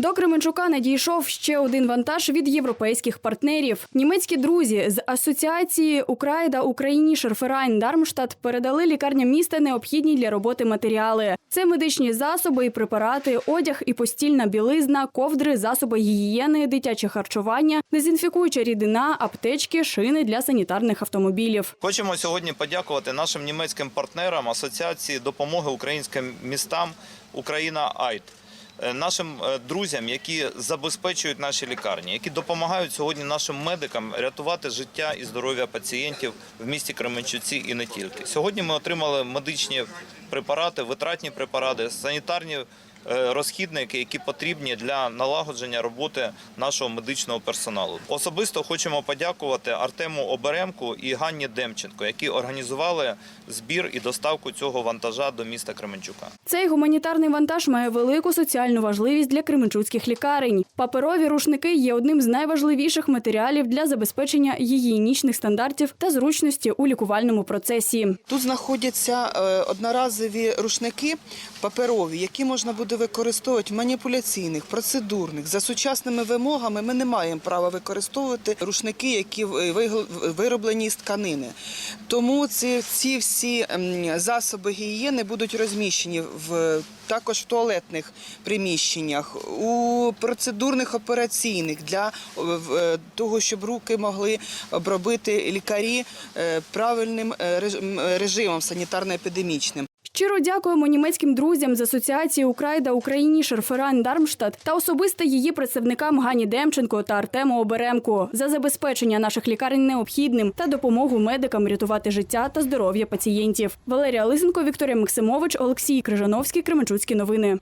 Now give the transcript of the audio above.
До Кременчука надійшов ще один вантаж від європейських партнерів. Німецькі друзі з асоціації Украйда Україні Шерферайн Дармштадт передали лікарням міста необхідні для роботи матеріали. Це медичні засоби і препарати, одяг і постільна білизна, ковдри, засоби гігієни, дитяче харчування, дезінфікуюча рідина, аптечки, шини для санітарних автомобілів. Хочемо сьогодні подякувати нашим німецьким партнерам Асоціації допомоги українським містам Україна Айт. Е, Нашим е, друзям, які забезпечують наші лікарні, які допомагають сьогодні нашим медикам рятувати життя і здоров'я пацієнтів в місті Кременчуці і не тільки. Сьогодні ми отримали медичні препарати, витратні препарати, санітарні розхідники, які потрібні для налагодження роботи нашого медичного персоналу. Особисто хочемо подякувати Артему Оберемку і Ганні Демченко, які організували збір і доставку цього вантажа до міста Кременчука. Цей гуманітарний вантаж має велику соціальну важливість для кременчуцьких лікарень. Паперові рушники є одним з найважливіших матеріалів для забезпечення гігієнічних стандартів та зручності у лікувальному процесі. Тут знаходяться е, одноразові рушники паперові, які можна буде використовувати в маніпуляційних, процедурних. За сучасними вимогами ми не маємо права використовувати рушники, які е, вироблені з тканини. Тому ці, ці всі ем, засоби гігієни будуть розміщені в також в туалетних приміщеннях, у процедурних операційних для е, того, щоб руки могли обробити лікарі е, правильним режимом санітарно-епідемічним. Щиро дякуємо німецьким друзям з асоціації Украйда Україні Шерферан Дармштадт та особисто її представникам Гані Демченко та Артему Оберемку за забезпечення наших лікарень необхідним та допомогу медикам рятувати життя та здоров'я пацієнтів. Валерія Лисенко, Вікторія Максимович, Олексій Крижановський, Кременчуцькі новини.